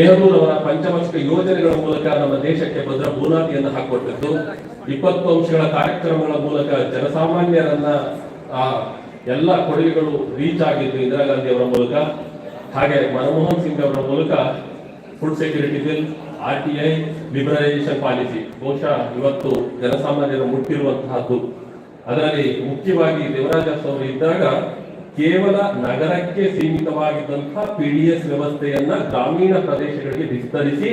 ನೆಹರೂರವರ ಪಂಚವಾರ್ಷಿಕ ಯೋಜನೆಗಳ ಮೂಲಕ ನಮ್ಮ ದೇಶಕ್ಕೆ ಭದ್ರ ಬುನಾದಿಯನ್ನು ಹಾಕಿಕೊಟ್ಟಿತ್ತು ಇಪ್ಪತ್ತು ಅಂಶಗಳ ಕಾರ್ಯಕ್ರಮಗಳ ಮೂಲಕ ಜನಸಾಮಾನ್ಯರನ್ನ, ಆ, ಎಲ್ಲ ಕೊಡುಗೆಗಳು ರೀಚ್ ಆಗಿದ್ದು ಇಂದಿರಾ ಗಾಂಧಿ ಅವರ ಮೂಲಕ. ಹಾಗೆ ಮನಮೋಹನ್ ಸಿಂಗ್ ಅವರ ಮೂಲಕ food security bill, R T I, liberalisation policy. ಬಹುಶಃ ಇವತ್ತು ಜನಸಾಮಾನ್ಯರು ಮುಟ್ಟಿರುವಂತಹದ್ದು. ಅದರಲ್ಲಿ ಮುಖ್ಯವಾಗಿ ದೇವರಾಜ ಅವರು ಇದ್ದಾಗ ಕೇವಲ ನಗರಕ್ಕೆ ಸೀಮಿತವಾಗಿದ್ದಂತಹ ಪಿಡಿಎಸ್ ವ್ಯವಸ್ಥೆಯನ್ನ ಗ್ರಾಮೀಣ ಪ್ರದೇಶಗಳಿಗೆ ವಿಸ್ತರಿಸಿ,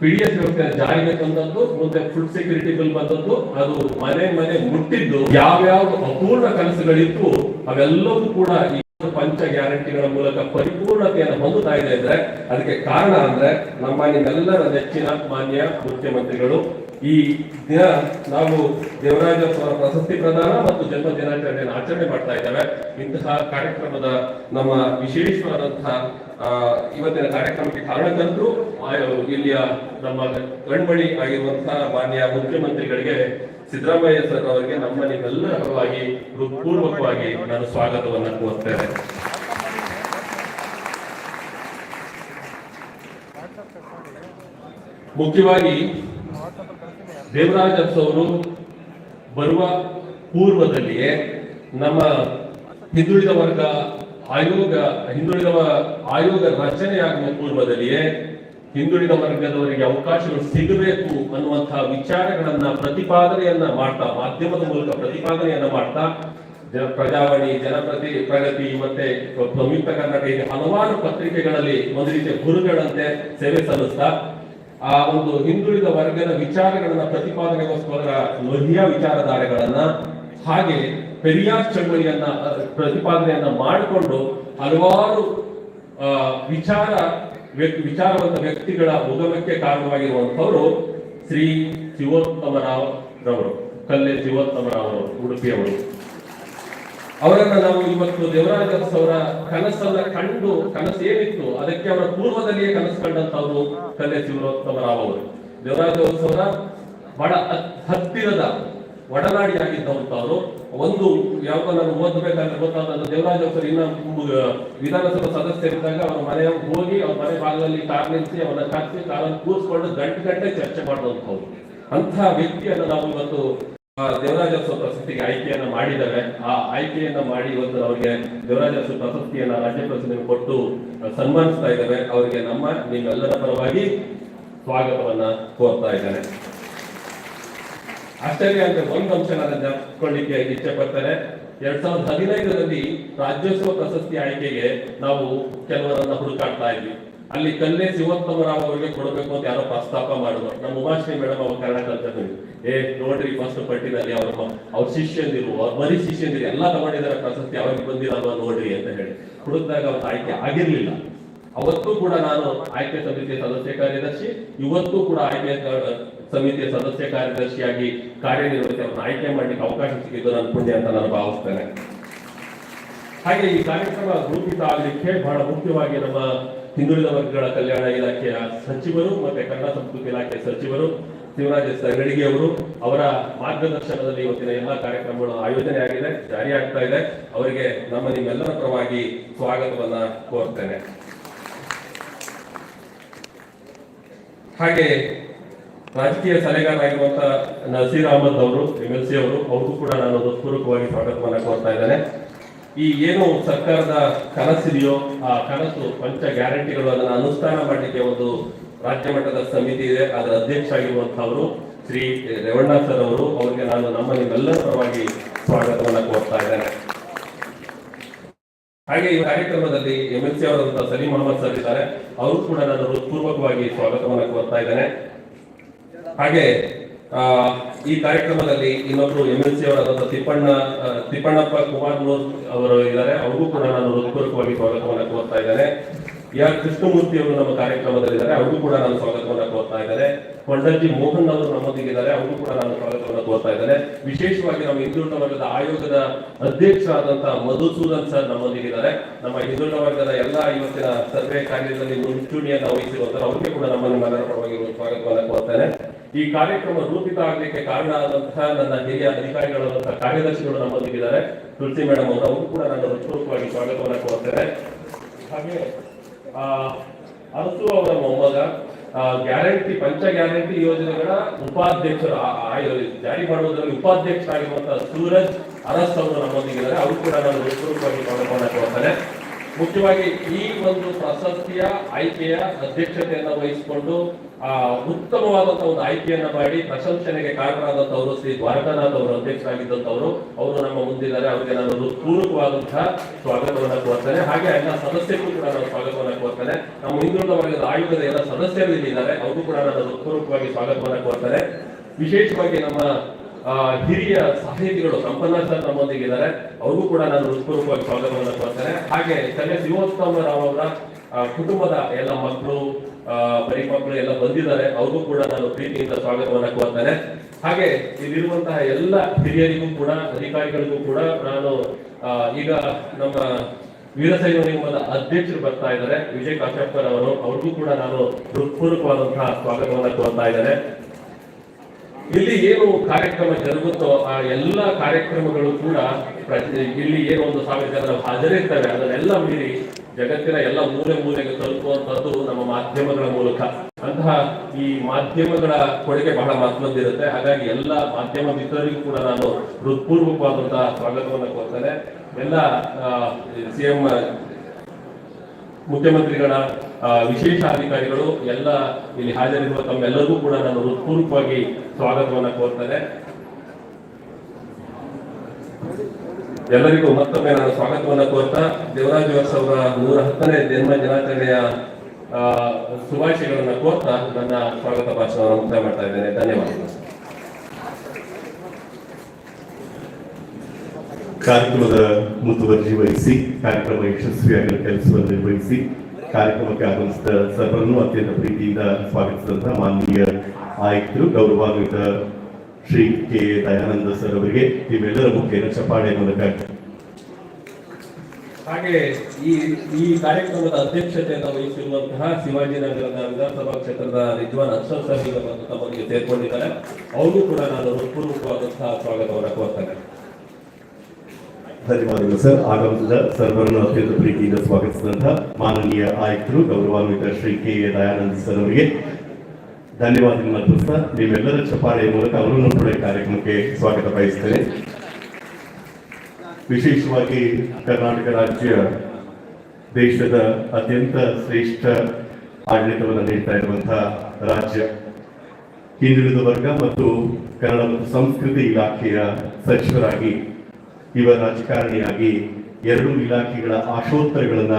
ಪಿಡಿಎಸ್ ವ್ಯವಸ್ಥೆ ಜಾರಿಗೆ ತಂದದ್ದು, ಮುಂದೆ ಫುಡ್ ಸೆಕ್ಯೂರಿಟಿ ಬಿಲ್ ಬಂದದ್ದು, ಅದು ಮನೆ ಮನೆ ಮುಟ್ಟಿದ್ದು ಯಾವ್ಯಾವ ಅಪೂರ್ಣ ಕನಸುಗಳಿತ್ತು, ಅವೆಲ್ಲವೂ ಕೂಡ ಈ ಪಂಚ ಗ್ಯಾರಂಟಿಗಳ ಮೂಲಕ ಪರಿಪೂರ್ಣತೆಯನ್ನು ಹೊಂದುತ್ತಾ ಇದೆ ಅಂದ್ರೆ, ಅದಕ್ಕೆ ಕಾರಣ ಅಂದ್ರೆ ನಮ್ಮ ನಿಮ್ಮೆಲ್ಲರ ನೆಚ್ಚಿನ ಮಾನ್ಯ ಮುಖ್ಯಮಂತ್ರಿಗಳು ಈ ದಿನ ನಾವು ದೇವರಾಜ ಪ್ರಶಸ್ತಿ ಪ್ರದಾನ ಮತ್ತು ಜನ್ಮ ದಿನಾಚರಣೆಯನ್ನು ಆಚರಣೆ ಮಾಡ್ತಾ ಇದ್ದೇವೆ. ಇಂತಹ ಕಾರ್ಯಕ್ರಮದ ನಮ್ಮ ವಿಶೇಷವಾದಂತಹ ಇವತ್ತಿನ ಕಾರ್ಯಕ್ರಮಕ್ಕೆ ಕಾರಣಕರ್ತರು ಇಲ್ಲಿಯ ನಮ್ಮ ಕಣ್ಮಣಿ ಆಗಿರುವಂತಹ ಮಾನ್ಯ ಮುಖ್ಯಮಂತ್ರಿಗಳಿಗೆ ಸಿದ್ದರಾಮಯ್ಯ ಸರ್ ಅವರಿಗೆ ನಮ್ಮ ನಿಮ್ಮೆಲ್ಲರವಾಗಿ ಹೃತ್ಪೂರ್ವಕವಾಗಿ ನಾನು ಸ್ವಾಗತವನ್ನು ಕೋರ್ತೇನೆ. ಮುಖ್ಯವಾಗಿ ದೇವರಾಜ್ ಅವರು ಬರುವ ಪೂರ್ವದಲ್ಲಿಯೇ ನಮ್ಮ ಹಿಂದುಳಿದ ವರ್ಗ ಆಯೋಗ, ಹಿಂದುಳಿದ ಆಯೋಗ ಆಯೋಗ ರಚನೆಯಾಗುವ ಪೂರ್ವದಲ್ಲಿಯೇ ಹಿಂದುಳಿದ ವರ್ಗದವರಿಗೆ ಅವಕಾಶಗಳು ಸಿಗಬೇಕು ಅನ್ನುವಂತಹ ವಿಚಾರಗಳನ್ನ ಪ್ರತಿಪಾದನೆಯನ್ನ ಮಾಡ್ತಾ, ಮಾಧ್ಯಮದ ಮೂಲಕ ಪ್ರತಿಪಾದನೆಯನ್ನ ಮಾಡ್ತಾ, ಜನ ಪ್ರಜಾವಾಣಿ, ಜನಪ್ರತಿ, ಪ್ರಗತಿ ಮತ್ತೆ ಸಂಯುಕ್ತ ಕರ್ನಾಟಕ ಹಲವಾರು ಪತ್ರಿಕೆಗಳಲ್ಲಿ ಒಂದು ರೀತಿಯ ಗುರುಗಳಂತೆ ಸೇವೆ ಸಲ್ಲಿಸ್ತಾ ಆ ಒಂದು ಹಿಂದುಳಿದ ವರ್ಗದ ವಿಚಾರಗಳನ್ನ ಪ್ರತಿಪಾದನೆಗೋಸ್ಕರ ಲೋಹಿಯ ವಿಚಾರಧಾರೆಗಳನ್ನ ಹಾಗೆ ಪೆರಿಯಾರ್ ಚಳವಳಿಯನ್ನ ಪ್ರತಿಪಾದನೆಯನ್ನ ಮಾಡಿಕೊಂಡು ಹಲವಾರು ವಿಚಾರ ವಿಚಾರವಂತ ವ್ಯಕ್ತಿಗಳ ಉಗಮಕ್ಕೆ ಕಾರಣವಾಗಿರುವಂತವರು ಶ್ರೀ ಶಿವೋತ್ತಮರಾವ್ ರವರು, ಕಲ್ಲೆ ಶಿವೋತ್ತಮರಾವ್ ಅವರು ಉಡುಪಿಯವರು. ಅವರನ್ನ ನಾವು ಇವತ್ತು ದೇವರಾಜ ಅವರ ಕನಸನ್ನ ಕಂಡು, ಕನಸು ಏನಿತ್ತು, ಅದಕ್ಕೆ ಅವರ ಪೂರ್ವದಲ್ಲಿಯೇ ಕನಸು ಕಂಡಂತವರು ಕಲೆ ಶಿವರೋತ್ತಮರಾವ್ ಅವರು ದೇವರಾಜ ಅವರ ಬಡ ಹತ್- ಹತ್ತಿರದ ಒಡನಾಡಿಯಾಗಿದ್ದಂಥವ್ರು ಒಂದು ಯಾವ ನಾನು ಓದಬೇಕಾದ್ರೆ ಗೊತ್ತಾದ ದೇವರಾಜ ಅವರು ಇನ್ನ ವಿಧಾನಸಭಾ ಸದಸ್ಯರಿದ್ದಾಗ ಅವರ ಮನೆ ಹೋಗಿ ಅವ್ರ ಮನೆ ಭಾಗದಲ್ಲಿ ಕಾರ್ ನಿಲ್ಲಿಸಿ ಅವನ ಕಾರ್ ಕಾರನ್ನು ಕೂರಿಸ್ಕೊಂಡು ಗಂಟೆ ಗಂಟೆ ಚರ್ಚೆ ಮಾಡುವಂಥವ್ರು ಅಂತಹ ವ್ಯಕ್ತಿಯನ್ನು ನಾವು ಇವತ್ತು ಆ, ದೇವರಾಜ ಅರಸು ಪ್ರಶಸ್ತಿಗೆ ಆಯ್ಕೆಯನ್ನ ಮಾಡಿದ್ದಾರೆ. ಆ ಆಯ್ಕೆಯನ್ನ ಮಾಡಿ ಇವತ್ತು ಅವರಿಗೆ ದೇವರಾಜ ಅರಸು ಪ್ರಶಸ್ತಿಯನ್ನ ರಾಜ್ಯ ಪ್ರಶಸ್ತಿಯನ್ನು ಕೊಟ್ಟು ಸನ್ಮಾನಿಸ್ತಾ ಇದ್ದಾರೆ. ಅವರಿಗೆ ನಮ್ಮ ನಿಮ್ಮೆಲ್ಲರ ಪರವಾಗಿ ಸ್ವಾಗತವನ್ನ ಕೋರ್ತಾ ಇದ್ದಾರೆ ಆಶ್ಚರ್ಯ ಅಂತ ಒಂದು ಅಂಶ ನಾನು ಜ್ಞಾಪಿಸ್ಕೊಳ್ಳಿಕ್ಕೆ ಇಚ್ಛೆ ಪಡ್ತಾರೆ ಎರಡ್ ಸಾವಿರದ ಹದಿನೈದರಲ್ಲಿ ರಾಜ್ಯೋತ್ಸವ ಪ್ರಶಸ್ತಿ ಆಯ್ಕೆಗೆ ನಾವು ಕೆಲವರನ್ನ ಹುಡುಕಾಡ್ತಾ ಇದ್ವಿ. ಅಲ್ಲಿ ಕಲ್ಲೆ ಶಿವೋತ್ತಮರಾವ್ ಅವರಿಗೆ ಕೊಡಬೇಕು ಅಂತ ಯಾರೋ ಪ್ರಸ್ತಾಪ ಮಾಡುವ ನಮ್ಮ ಉಮಾಶ್ರೀ ಮೇಡಮ್ ಅವ್ರ ಕನ್ನಡ ಕಲ್ತಿದ್ರು ಏ, ನೋಡ್ರಿ ಫಸ್ಟ್ ಪಟ್ಟಿನಲ್ಲಿ ಅವ್ರ ಅವ್ರ ಶಿಷ್ಯಂದಿರು ಅವ್ರ ಮರಿ ಶಿಷ್ಯಂದಿರು ಎಲ್ಲ ತಗೊಂಡಿದ್ದಾರೆ ಪ್ರಶಸ್ತಿ ಅವ್ರಿಗೆ ಬಂದಿರಲ್ವ ನೋಡ್ರಿ ಅಂತ ಹೇಳಿ. ಹುಡುಕಿದಾಗ ಅವ್ರ ಆಯ್ಕೆ ಆಗಿರ್ಲಿಲ್ಲ. ಅವತ್ತು ಕೂಡ ನಾನು ಆಯ್ಕೆ ಸಮಿತಿಯ ಸದಸ್ಯ ಕಾರ್ಯದರ್ಶಿ, ಇವತ್ತು ಕೂಡ ಆಯ್ಕೆ ಸಮಿತಿಯ ಸದಸ್ಯ ಕಾರ್ಯದರ್ಶಿಯಾಗಿ ಕಾರ್ಯನಿರ್ವಹಿಸಿ ಅವ್ರನ್ನ ಆಯ್ಕೆ ಮಾಡ್ಲಿಕ್ಕೆ ಅವಕಾಶ ಸಿಕ್ಕಿದ್ದು ನನ್ನ ಪುಣ್ಯ ಅಂತ ನಾನು ಭಾವಿಸ್ತೇನೆ. ಹಾಗೆ ಈ ಕಾರ್ಯಕ್ರಮ ರೂಪಿತ ಆಗಲಿಕ್ಕೆ ಬಹಳ ಮುಖ್ಯವಾಗಿ ನಮ್ಮ ಹಿಂದುಳಿದ ವರ್ಗಗಳ ಕಲ್ಯಾಣ ಇಲಾಖೆಯ ಸಚಿವರು ಮತ್ತೆ ಕನ್ನಡ ಸಂಸ್ಕೃತಿ ಇಲಾಖೆಯ ಸಚಿವರು ಶಿವರಾಜ ಸಂಗಡಿಗೆ ಅವರು ಅವರ ಮಾರ್ಗದರ್ಶನದಲ್ಲಿ ಇವತ್ತಿನ ಎಲ್ಲ ಕಾರ್ಯಕ್ರಮಗಳು ಆಯೋಜನೆ ಆಗಿದೆ ಜಾರಿ ಆಗ್ತಾ ಇದೆ. ಅವರಿಗೆ ನಮ್ಮ ನಿಮ್ಮೆಲ್ಲರ ಪರವಾಗಿ ಸ್ವಾಗತವನ್ನ ಕೋರ್ತೇನೆ. ಹಾಗೆ ರಾಜಕೀಯ ಸಲಹೆಗಾರ ಆಗಿರುವಂತಹ ನಸೀರ್ ಅಹಮದ್ ಅವರು, ಎಂ ಎಲ್ ಸಿ ಅವರು, ಅವ್ರಿಗೂ ಕೂಡ ನಾನು ಹೃತ್ಪೂರ್ವಕವಾಗಿ ಸ್ವಾಗತವನ್ನ ಕೋರ್ತಾ ಇದ್ದೇನೆ. ಈ ಏನು ಸರ್ಕಾರದ ಕನಸಿದೆಯೋ, ಆ ಕನಸು ಪಂಚ ಗ್ಯಾರಂಟಿಗಳು ಅದನ್ನ ಅನುಷ್ಠಾನ ಮಾಡಲಿಕ್ಕೆ ಒಂದು ರಾಜ್ಯ ಮಟ್ಟದ ಸಮಿತಿ ಇದೆ. ಅದರ ಅಧ್ಯಕ್ಷ ಆಗಿರುವಂತಹವರು ಶ್ರೀ ರೇವಣ್ಣ ಸರ್ ಅವರು. ಅವರಿಗೆ ನಾನು ನಮ್ಮ ನಿಮ್ಮೆಲ್ಲರ ಪರವಾಗಿ ಸ್ವಾಗತವನ್ನು ಕೋರ್ತಾ ಇದ್ದೇನೆ. ಹಾಗೆ ಈ ಕಾರ್ಯಕ್ರಮದಲ್ಲಿ ಎಂ ಎಲ್ ಸಿ ಅವರಂತ ಸಲೀಂ ಮೊಹಮ್ಮದ್ ಸರ್ ಇದ್ದಾರೆ. ಅವರು ಕೂಡ ನಾನು ಹೃತ್ಪೂರ್ವಕವಾಗಿ ಸ್ವಾಗತವನ್ನು ಕೋರ್ತಾ ಇದ್ದೇನೆ. ಹಾಗೆ ಈ ಕಾರ್ಯಕ್ರಮದಲ್ಲಿ ಇನ್ನೊಬ್ರು ಎಂ ಎಲ್ ಸಿ ಅವರಾದಂತಹ ತಿಪ್ಪಣ್ಣ ತಿಪ್ಪಣ್ಣಪ್ಪ ಕುಮಾರ್ ಅವರು ಇದ್ದಾರೆ. ಅವ್ರಿಗೂ ಕೂಡ ನಾನು ಹೃತ್ಪೂರ್ವಕವಾಗಿ ಸ್ವಾಗತವನ್ನು ಕೋರ್ತಾ ಇದ್ದೇನೆ. ಆರ್ ಕೃಷ್ಣಮೂರ್ತಿ ಅವರು ನಮ್ಮ ಕಾರ್ಯಕ್ರಮದಲ್ಲಿದ್ದಾರೆ ಅವ್ರಿಗೂ ಕೂಡ ನಾನು ಸ್ವಾಗತವನ್ನು ಕೋರ್ತಾ ಇದ್ದಾರೆ ಕೊಂಡಜ್ಜಿ ಮೋಹನ್ ಅವರು ನಮ್ಮೊಂದಿಗಿದ್ದಾರೆ ಅವ್ರಿಗೂ ಕೂಡ ನಾನು ಸ್ವಾಗತವನ್ನು ಕೋರ್ತಾ ಇದ್ದಾರೆ ವಿಶೇಷವಾಗಿ ನಮ್ಮ ಹಿಂದುಳಿದ ವರ್ಗದ ಆಯೋಗದ ಅಧ್ಯಕ್ಷರಾದಂತಹ ಮಧುಸೂದನ್ ಸರ್ ನಮ್ಮೊಂದಿಗಿದ್ದಾರೆ ನಮ್ಮ ಹಿಂದುಳಿದ ವರ್ಗದ ಎಲ್ಲ ಇವತ್ತಿನ ಸರ್ವೆ ಕಾರ್ಯದಲ್ಲಿ ಮುಂಚೂಣಿಯನ್ನು ವಹಿಸಿರುವಂತಹ ಅವರಿಗೆ ಕೂಡ ನಮ್ಮನ್ನು ನಿಮ್ಮೆಲ್ಲರ ಪರವಾಗಿ ಸ್ವಾಗತವನ್ನು ಕೋರ್ತೇನೆ ಈ ಕಾರ್ಯಕ್ರಮ ರೂಪಿತ ಆಗಲಿಕ್ಕೆ ಕಾರಣ ಆದಂತಹ ನನ್ನ ಹಿರಿಯ ಅಧಿಕಾರಿಗಳಾದಂತಹ ಕಾರ್ಯದರ್ಶಿಗಳು ನಮ್ಮೊಂದಿಗಿದ್ದಾರೆ. ತುಳಸಿ ಮೇಡಮ್ ಅವರು ಅವರು ಕೂಡ ನಾನು ಹೃತ್ಪೂರ್ವಕವಾಗಿ ಸ್ವಾಗತವನ್ನು ಕೋರ್ತೇನೆ ಹಾಗೆ ಅರಸು ಅವರ ಮೊಮ್ಮಗ ಗ್ಯಾರಂಟಿ, ಪಂಚ ಗ್ಯಾರಂಟಿ ಯೋಜನೆಗಳ ಉಪಾಧ್ಯಕ್ಷರು ಜಾರಿ ಮಾಡುವುದರಲ್ಲಿ ಉಪಾಧ್ಯಕ್ಷರಾಗಿರುವಂತಹ ಸೂರಜ್ ಅರಸ್ ಅವರು ನಮ್ಮೊಂದಿಗಿದ್ದಾರೆ. ಅವರು ಕೂಡ ನಾನು ಹೃತ್ಪೂರ್ವಕವಾಗಿ ಸ್ವಾಗತವನ್ನು ಕೋರ್ತಾರೆ ಮುಖ್ಯವಾಗಿ ಈ ಒಂದು ಪ್ರಶಸ್ತಿಯ ಆಯ್ಕೆಯ ಅಧ್ಯಕ್ಷತೆಯನ್ನು ವಹಿಸಿಕೊಂಡು, ಆ ಉತ್ತಮವಾದಂತಹ ಒಂದು ಆಯ್ಕೆಯನ್ನ ಮಾಡಿ ಪ್ರಶಂಸನೆಗೆ ಕಾರಣರಾದಂತವರು ಶ್ರೀ ದ್ವಾರಕಾನಾಥ್ ಅವರು ಅಧ್ಯಕ್ಷರಾಗಿದ್ದಂತವರು ಅವರು ನಮ್ಮ ಮುಂದಿದ್ದಾರೆ. ಅವರಿಗೆ ನಾನು ಪೂರಕವಾದಂತಹ ಸ್ವಾಗತವನ್ನು ಕೋರ್ತೇನೆ. ಹಾಗೆ ಎಲ್ಲ ಸದಸ್ಯರಿಗೂ ಕೂಡ ನಾನು ಸ್ವಾಗತವನ್ನು ಕೋರ್ತೇನೆ. ನಮ್ಮ ಹಿಂದುಳಿದ ವರ್ಗದ ಆಯೋಗದ ಎಲ್ಲ ಸದಸ್ಯರು ಇಲ್ಲಿದ್ದಾರೆ ಅವರು ಕೂಡ ನಾನು ಹೃತ್ಪೂರ್ವಕವಾಗಿ ಸ್ವಾಗತವನ್ನು ಕೋರ್ತೇನೆ. ವಿಶೇಷವಾಗಿ ನಮ್ಮ ಹಿರಿಯ ಸಾಹಿತಿಗಳು ಸಂಪನ್ನ ಸರ್ ನಮ್ಮೊಂದಿಗಿದ್ದಾರೆ ಅವ್ರಿಗೂ ಕೂಡ ನಾನು ಹೃತ್ಪೂರ್ವಕವಾಗಿ ಸ್ವಾಗತವನ್ನು ಕೋರ್ತೇನೆ ಹಾಗೆ ತಲೆ ಶಿವೋತ್ತಮ ರಾವ್ ಅವರ ಕುಟುಂಬದ ಎಲ್ಲ ಮಕ್ಕಳು ಪರಿಪಕ್ಕಳು ಎಲ್ಲ ಬಂದಿದ್ದಾರೆ. ಅವ್ರಿಗೂ ಕೂಡ ನಾನು ಪ್ರೀತಿಯಿಂದ ಸ್ವಾಗತವನ್ನು ಕೋರ್ತೇನೆ ಹಾಗೆ ಇಲ್ಲಿರುವಂತಹ ಎಲ್ಲ ಹಿರಿಯರಿಗೂ ಕೂಡ, ಅಧಿಕಾರಿಗಳಿಗೂ ಕೂಡ ನಾನು ಈಗ ನಮ್ಮ ವೀರಸೈನ ನಿಗಮದ ಅಧ್ಯಕ್ಷರು ಬರ್ತಾ ಇದ್ದಾರೆ. ವಿಜಯ್ ಕಾಶ್ಯಪ್ಕರ್ ಅವರು ಅವ್ರಿಗೂ ಕೂಡ ನಾನು ಹೃತ್ಪೂರ್ವಕವಾದಂತಹ ಸ್ವಾಗತವನ್ನು ಕೋರ್ತಾ ಇದ್ದೇನೆ. ಇಲ್ಲಿ ಏನು ಕಾರ್ಯಕ್ರಮ ಜರುಗುತ್ತೋ ಆ ಎಲ್ಲ ಕಾರ್ಯಕ್ರಮಗಳು ಕೂಡ ಇಲ್ಲಿ ಏನು ಒಂದು ಸಾವಿರ ಜನ ಹಾಜರಿರ್ತವೆ ಅದನ್ನೆಲ್ಲ ಮೀರಿ ಜಗತ್ತಿನ ಎಲ್ಲ ಮೂಲೆ ಮೂಲೆಗೆ ತಲುಪುವಂತದ್ದು ನಮ್ಮ ಮಾಧ್ಯಮಗಳ ಮೂಲಕ. ಅಂತಹ ಈ ಮಾಧ್ಯಮಗಳ ಕೊಡುಗೆ ಬಹಳ ಮಹತ್ವದ್ದಿರುತ್ತೆ. ಹಾಗಾಗಿ ಎಲ್ಲ ಮಾಧ್ಯಮ ಮಿತ್ರರಿಗೂ ಕೂಡ ನಾನು ಹೃತ್ಪೂರ್ವಕವಾದಂತಹ ಸ್ವಾಗತವನ್ನು ಕೊಡ್ತೇನೆ. ಎಲ್ಲ ಸಿಎಂ ಮುಖ್ಯಮಂತ್ರಿಗಳ ವಿಶೇಷ ಅಧಿಕಾರಿಗಳು ಎಲ್ಲ ಇಲ್ಲಿ ಹಾಜರಿರುವ ತಮ್ಮೆಲ್ಲರಿಗೂ ಕೂಡ ನಾನು ಹೃತ್ಪೂರ್ವಕವಾಗಿ ಸ್ವಾಗತವನ್ನು ಕೋರ್ತೇನೆ. ಎಲ್ಲರಿಗೂ ಮತ್ತೊಮ್ಮೆ ನಾನು ಸ್ವಾಗತವನ್ನು ಕೋರ್ತಾ, ದೇವರಾಜ ವ್ಯಾಸ್ ಅವರ ನೂರ ಹತ್ತನೇ ಜನ್ಮ ದಿನಾಚರಣೆಯ ಶುಭಾಶಯಗಳನ್ನು ಕೋರ್ತಾ ನನ್ನ ಸ್ವಾಗತ ಭಾಷಣವನ್ನು ಮುಕ್ತಾಯ ಮಾಡ್ತಾ ಇದ್ದೇನೆ. ಧನ್ಯವಾದಗಳು. ಕಾರ್ಯಕ್ರಮದ ಮುತುವರ್ಜಿ ವಹಿಸಿ, ಕಾರ್ಯಕ್ರಮ ಯಶಸ್ವಿಯಾಗಲು ಕೆಲಸವನ್ನು ನಿರ್ವಹಿಸಿ, ಕಾರ್ಯಕ್ರಮಕ್ಕೆ ಆಗಮಿಸಿದ ಸರ್ವರನ್ನು ಅತ್ಯಂತ ಪ್ರೀತಿಯಿಂದ ಸ್ವಾಗತಿಸಿದಂತಹ ಮಾನ್ಯ ಆಯುಕ್ತರು, ಗೌರವಾನ್ವಿತ ಶ್ರೀ ಕೆ. ದಯಾನಂದ ಸರ್ ಅವರಿಗೆ ನಿಮ್ಮೆಲ್ಲರ ಮುಖ್ಯ ಚಪ್ಪಾಳೆ ಮೂಲಕ. ಹಾಗೆ ಈ ಈ ಕಾರ್ಯಕ್ರಮದ ಅಧ್ಯಕ್ಷತೆಯನ್ನು ವಹಿಸಿರುವಂತಹ ಶಿವಾಜಿನಗರದ ವಿಧಾನಸಭಾ ಕ್ಷೇತ್ರದ ರಿಜ್ವಾನ್ ಅಶ್ವ ಸರ್ ತಮ್ಮೊಂದಿಗೆ ಸೇರ್ಕೊಂಡಿದ್ದಾರೆ. ಅವರು ಕೂಡ ನಾನು ಹೃತ್ಪೂರ್ವಕವಾದಂತಹ ಸ್ವಾಗತವನ್ನು ಕೋರ್ತೇನೆ. ಧನ್ಯವಾದಗಳು ಸರ್. ಆಗಮಿಸಿದ ಸರ್ವರನ್ನು ಅತ್ಯಂತ ಪ್ರೀತಿಯಿಂದ ಸ್ವಾಗತಿಸಿದಂತಹ ಮಾನವೀಯ ಆಯುಕ್ತರು, ಗೌರವಾನ್ವಿತ Shri K A Dayananda sir ಅವರಿಗೆ ಮತ್ತು ಅರ್ಪಿಸ್ತಾ ನೀವೆಲ್ಲರ ಚಪಾಳೆಯ ಮೂಲಕ ಅವರನ್ನು ಕೂಡ ಕಾರ್ಯಕ್ರಮಕ್ಕೆ ಸ್ವಾಗತ ಬಯಸ್ತೇನೆ. ವಿಶೇಷವಾಗಿ ಕರ್ನಾಟಕ ರಾಜ್ಯ ದೇಶದ ಅತ್ಯಂತ ಶ್ರೇಷ್ಠ ಆಡಳಿತವನ್ನು ನೀಡ್ತಾ ಇರುವಂತಹ ರಾಜ್ಯ, ಹಿಂದುಳಿದ ವರ್ಗ ಮತ್ತು ಕನ್ನಡ ಮತ್ತು ಸಂಸ್ಕೃತಿ ಇಲಾಖೆಯ ಸಚಿವರಾಗಿ ಯುವ ರಾಜಕಾರಣಿಯಾಗಿ ಎರಡು ಇಲಾಖೆಗಳ ಆಶೋತ್ತರಗಳನ್ನ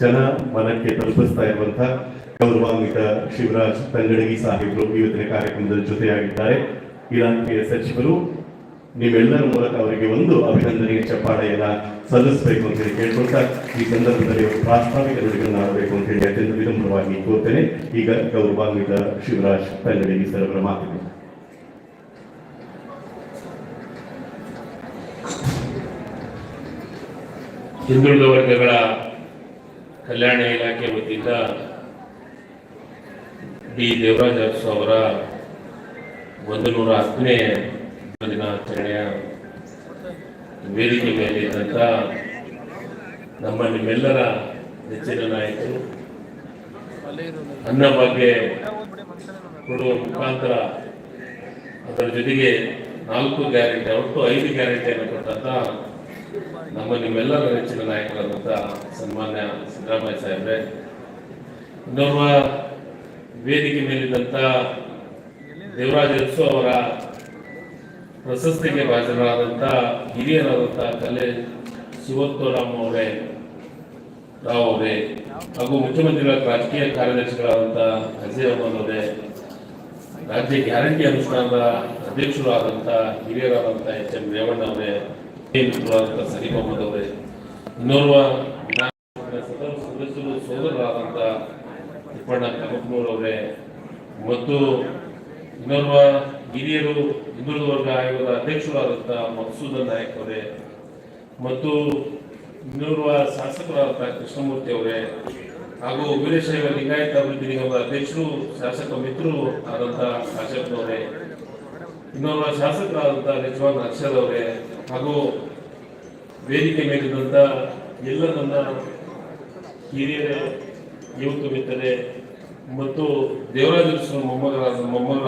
ಜನ ಮನಕ್ಕೆ ತಲುಪಿಸ್ತಾ ಇರುವಂತಹ ಗೌರವಾನ್ವಿತ ಶಿವರಾಜ್ ತಂಗಡಗಿ ಸಾಹೇಬರು ಇವತ್ತಿನ ಕಾರ್ಯಕ್ರಮದ ಜೊತೆಯಾಗಿದ್ದಾರೆ. ಇಲಾಖೆಯ ಸಚಿವರು ನೀವೆಲ್ಲರ ಮೂಲಕ ಅವರಿಗೆ ಒಂದು ಅಭಿನಂದನೆಯ ಚಪ್ಪಾಳೆಯನ್ನ ಸಲ್ಲಿಸಬೇಕು ಅಂತ ಹೇಳಿ ಕೇಳ್ಕೊಳ್ತಾ ಈ ಸಂದರ್ಭದಲ್ಲಿ ಅವರು ಪ್ರಾಸ್ತಾವಿಕ ನುಡಿಗಳನ್ನು ಆಡಬೇಕು ಅಂತ ಹೇಳಿ ಅತ್ಯಂತ ವಿನಮ್ರವಾಗಿ ಕೋರ್ತೇನೆ. ಈಗ ಗೌರವಾನ್ವಿತ ಶಿವರಾಜ್ ತಂಗಡಗಿ ಸರ್ ಅವರ ಮಾತಿದೆ ಹಿಂದುಳಿದ ವರ್ಗಗಳ ಕಲ್ಯಾಣ ಇಲಾಖೆ ವತಿಯಿಂದ ಡಿ ದೇವರಾಜ ಅರಸು ಅವರ ಒಂದು ನೂರ ಹತ್ತನೇ ದಿನಾಚರಣೆಯ ವೇದಿಕೆ ಮೇಲೆ ಇದ್ದಂಥ ನಮ್ಮ ನಿಮ್ಮೆಲ್ಲರ ನೆಚ್ಚಿನ ನಾಯಕರು ಅನ್ನಭಾಗ್ಯ ಕೊಡುವ ಮುಖಾಂತರ ಅದರ ಜೊತೆಗೆ ನಾಲ್ಕು ಗ್ಯಾರಂಟಿ, ಒಟ್ಟು ಐದು ಗ್ಯಾರಂಟಿಯನ್ನು ಕೊಟ್ಟಂತ ನಮ್ಮ ನಿಮ್ಮೆಲ್ಲರ ನೆಚ್ಚಿನ ನಾಯಕರಾದಂಥ ಸನ್ಮಾನ್ಯ ಸಿದ್ದರಾಮಯ್ಯ ಸಾಹೇಬ್ರೆ ಇನ್ನೋರ್ವ ವೇದಿಕೆ ಮೇಲಿದ್ದಂಥ ದೇವರಾಜ ಅರಸು ಅವರ ಪ್ರಶಸ್ತಿಗೆ ಭಾಜನರಾದಂಥ ಹಿರಿಯರಾದಂಥ ಕಲೆ ಶಿವತ್ತೋರಾಮ್ ಅವರೇ, ರಾವ್ ಅವರೇ, ಹಾಗೂ ಮುಖ್ಯಮಂತ್ರಿಗಳ ರಾಜಕೀಯ ಕಾರ್ಯದರ್ಶಿಗಳಾದಂಥ ಅಜಯ್ ಅಹಮದ್ ಅವರೇ, ರಾಜ್ಯ ಗ್ಯಾರಂಟಿ ಅನುಷ್ಠಾನದ ಅಧ್ಯಕ್ಷರು ಆದಂಥ ಹಿರಿಯರಾದಂಥ ಎಚ್ ಎಂ ರೇವಣ್ಣ ಅವರೇ ಸಲೀಂ ಅಹಮದ್ ಅವರೇ ಇನ್ನೋರ್ವ ಸದಸ್ಯರು ಸೋದರರಾದಂಥ ತಿಪ್ಪಣ್ಣ ಕಮಕ್ನೂರ್ ಅವರೇ ಮತ್ತು ಇನ್ನೋರ್ವ ಹಿರಿಯರು ಹಿಂದುಳಿದ ವರ್ಗ ಆಯೋಗದ ಅಧ್ಯಕ್ಷರಾದಂಥ ಮಕ್ಸೂದ ನಾಯಕ್ ಅವರೇ ಮತ್ತು ಇನ್ನೋರ್ವ ಶಾಸಕರಾದಂಥ ಕೃಷ್ಣಮೂರ್ತಿ ಅವರೇ ಹಾಗೂ ವೀರಶೈವ ಲಿಂಗಾಯತ ಅಭಿವೃದ್ಧಿ ನಿಗಮದ ಅಧ್ಯಕ್ಷರು ಶಾಸಕ ಮಿತ್ರರು ಆದಂಥ ಶಾಸಕನವರೇ ಇನ್ನೋರ್ವ ಶಾಸಕರಾದಂಥ ನಿಜವಾನ್ ಅಕ್ಷರ್ ಅವರೇ ಹಾಗೂ ವೇದಿಕೆ ಮೇಲಿದ್ದಂಥ ಎಲ್ಲ ನನ್ನ ಹಿರಿಯರ, ಯುವಕ ಮಿತ್ರರೇ, ಮತ್ತು ದೇವರಾಜ ಮೊಮ್ಮಗರಾದ ಮೊಮ್ಮಗ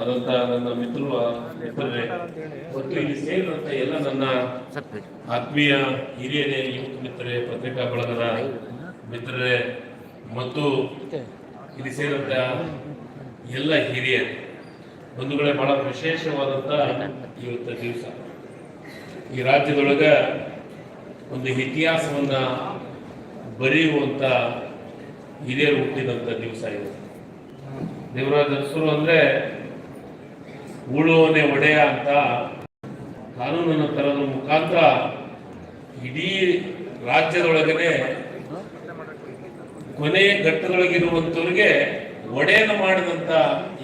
ಆದಂತ ನನ್ನ ಮಿತ್ರರು ಮಿತ್ರರೇ, ಮತ್ತು ಇಲ್ಲಿ ಸೇರಿದಂತ ಎಲ್ಲ ನನ್ನ ಆತ್ಮೀಯ ಹಿರಿಯರೇ, ಯುವಕ ಮಿತ್ರರೇ, ಪತ್ರಿಕಾ ಬಳಗದ ಮಿತ್ರರೇ, ಮತ್ತು ಇಲ್ಲಿ ಸೇರಿದಂತ ಎಲ್ಲ ಹಿರಿಯರೇ. ಬಂಧುಗಳೇ, ಬಹಳ ವಿಶೇಷವಾದಂತ ಇವತ್ತ ದಿವಸ. ಈ ರಾಜ್ಯದೊಳಗೆ ಒಂದು ಇತಿಹಾಸವನ್ನು ಬರೆಯುವಂಥ ಹಿರಿಯರು ಹುಟ್ಟಿದಂಥ ದಿವಸ ಇದು ದೇವರಾಜ ಅರಸರು ಅಂದರೆ ಉಳುವನೆ ಒಡೆಯ ಅಂತ ಕಾನೂನನ್ನು ತರೋದ್ರ ಮುಖಾಂತರ ಇಡೀ ರಾಜ್ಯದೊಳಗನೆ ಕೊನೆಯ ಘಟ್ಟದೊಳಗಿರುವಂಥವ್ರಿಗೆ ಒಡೆಯನ ಮಾಡಿದಂಥ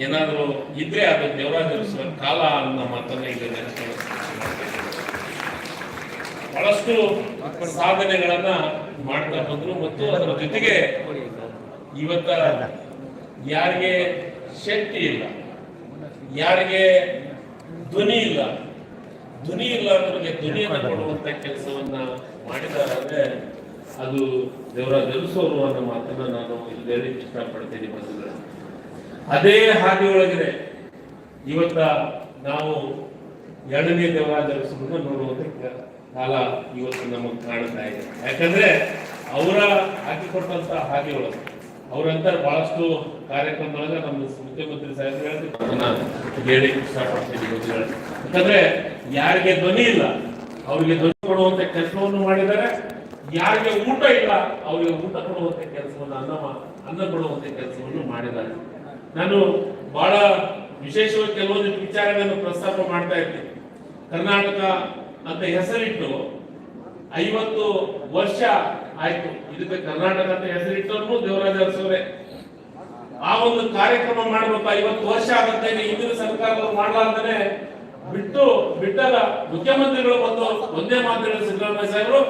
ಏನಾದರೂ ಇದ್ರೆ ಅದು ದೇವರಾಜ ಅರಸರ ಕಾಲ ಅನ್ನೋ ಮಾತನ್ನು ಈಗ ನೆನಪಿಸ್ಕೊಳ್ಳೋದು. ಬಹಳಷ್ಟು ಸಾಧನೆಗಳನ್ನ ಮಾಡ್ತಾ ಬಂದ್ರು ಮತ್ತು ಅದರ ಜೊತೆಗೆ ಇವತ್ತ ಯಾರಿಗೆ ಶಕ್ತಿ ಇಲ್ಲ, ಯಾರಿಗೆ ಧ್ವನಿ ಇಲ್ಲ ಧ್ವನಿ ಇಲ್ಲ ಅಂದ್ರೆ ಧ್ವನಿಯನ್ನು ಕೊಡುವಂತ ಕೆಲಸವನ್ನ ಮಾಡಿದಾರೆ ಅದು ದೇವರ ಅರಸೋರು ಅನ್ನೋ ಮಾತನ್ನ ನಾನು ಇಲ್ಲಿ ಹೇಳಿ ಇಷ್ಟಪಡ್ತೀನಿ ಬಂಧುಗಳೇ. ಅದೇ ಹಾದಿ ಒಳಗಿದೆ ಇವತ್ತ ನಾವು ಎರಡನೇ ದೇವರ ಅರಸರನ್ನ ನೋಡುವಂತ ಕಾಲ ಇವತ್ತು ನಮಗೆ ಕಾಣ್ತಾ ಇದೆ. ಯಾಕಂದ್ರೆ ಅವರ ಹಾಕಿಕೊಟ್ಟಂಥ ಹಾದಿಗಳು ಒಳಗೆ ಅವರಂತ ಬಹಳಷ್ಟು ಕಾರ್ಯಕ್ರಮದೊಳಗೆ ನಮ್ಮ ಮುಖ್ಯಮಂತ್ರಿ ಸಾಹೇಬ್ರು ಹೇಳಿ ಇಷ್ಟಪಡ್ತೀನಿ. ಯಾಕಂದ್ರೆ ಯಾರಿಗೆ ಧ್ವನಿ ಇಲ್ಲ, ಅವರಿಗೆ ಧ್ವನಿ ಕೊಡುವಂತ ಕೆಲಸವನ್ನು ಮಾಡಿದ್ದಾರೆ. ಯಾರಿಗೆ ಊಟ ಇಲ್ಲ, ಅವರಿಗೆ ಊಟ ಕೊಡುವಂತ ಕೆಲಸವನ್ನು ಅನ್ನ ಅನ್ನ ಕೊಡುವಂತ ಕೆಲಸವನ್ನು ಮಾಡಿದ್ದಾರೆ. ನಾನು ಬಹಳ ವಿಶೇಷವಾಗಿ ಕೆಲವೊಂದು ವಿಚಾರಗಳನ್ನು ಪ್ರಸ್ತಾಪ ಮಾಡ್ತಾ ಇರ್ತೀನಿ. ಕರ್ನಾಟಕ ಅಂತ ಹೆಸರಿಟ್ಟು ಐವತ್ತು ವರ್ಷ ಆಯ್ತು. ಇದಕ್ಕೆ ಕರ್ನಾಟಕ ಅಂತ ಹೆಸರಿಟ್ಟವ್ರು ದೇವರಾಜ ಅರಸವರೇ ಆ ಒಂದು ಕಾರ್ಯಕ್ರಮ ಮಾಡಬೇಕು, ಐವತ್ತು ವರ್ಷ ಆಗತ್ತೆ ಹಿಂದಿನ ಸರ್ಕಾರ ಮಾಡಲಾರ್ದೇ ಬಿಟ್ಟು ಬಿಟ್ಟಾಗ ಮುಖ್ಯಮಂತ್ರಿಗಳು ಬಂದು ಒಂದೇ ಮಾತು ಹೇಳಿ ಸಿದ್ದರಾಮಯ್ಯ ಸಾಹೇಬರು